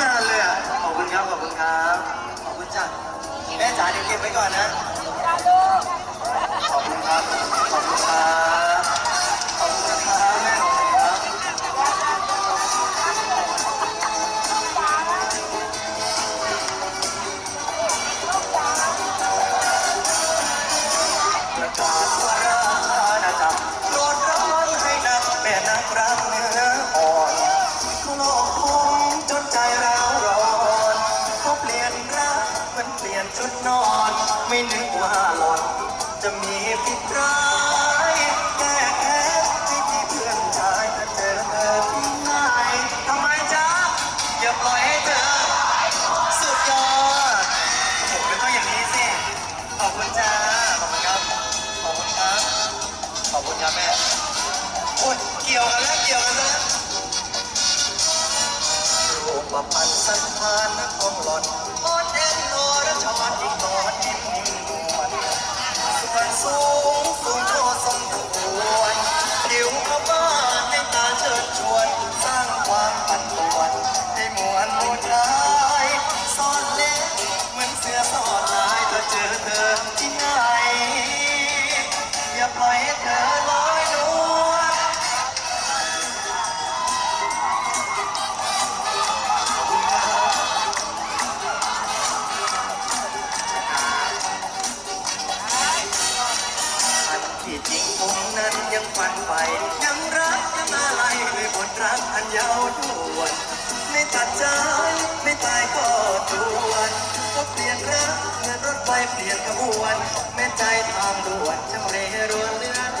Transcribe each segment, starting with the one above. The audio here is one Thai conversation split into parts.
นานเลยอะ ขอบคุณครับ ขอบคุณครับ ขอบคุณจ้ะแม่จ๋าเดี๋ยวเก็บไว้ก่อนนะ ขอบคุณครับ ขอบคุณครับ ชุดนอนไม่นึกว่าหล่อน จะมีผิดร้ายแก้แค้นให้ที่เพื่อนชายถ้าเจอเธอที่ไหนทำไมจ๊ะอย่าปล่อยให้เธอ สุดยอดผมก็ต้องอย่างนี้สิ ขอบคุณจ้าขอบคุณครับ ขอบคุณครับ ขอบคุณครับแม่โอ้ยเกี่ยวกันแล้วเกี่ยวกันแล้วรูปพันธ์สันทานของหล่อน นั้นยังฝันไปยังรักยังอะไรด้วยบทรักอันยาวดวนไม่ตัดใจไม่ตายก็ทวนก็เปลี่ยนรักเหมือนรถไฟเปลี่ยนขบวนแม่ใจทางด่วนช่างเรรวนเรือน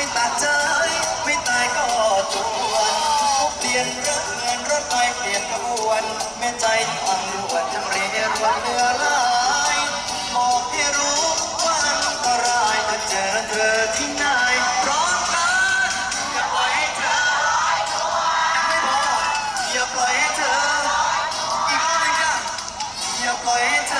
ไม่ตัดใจไม่ตายก็ชวนเปลี่ยนรักเงินรถไฟเปลี่ยนขบวนแม่ใจอ่อนรวนจำเรียนรวนเรือลายบอกให้รู้ว่าอันตรายถ้าเจอเธอที่ไหนร้องกันอย่าปล่อยให้เธอยังไม่บอกอย่าปล่อยให้เธออีกรอบหนึงจ้ะอย่าปล่อยให้เธอ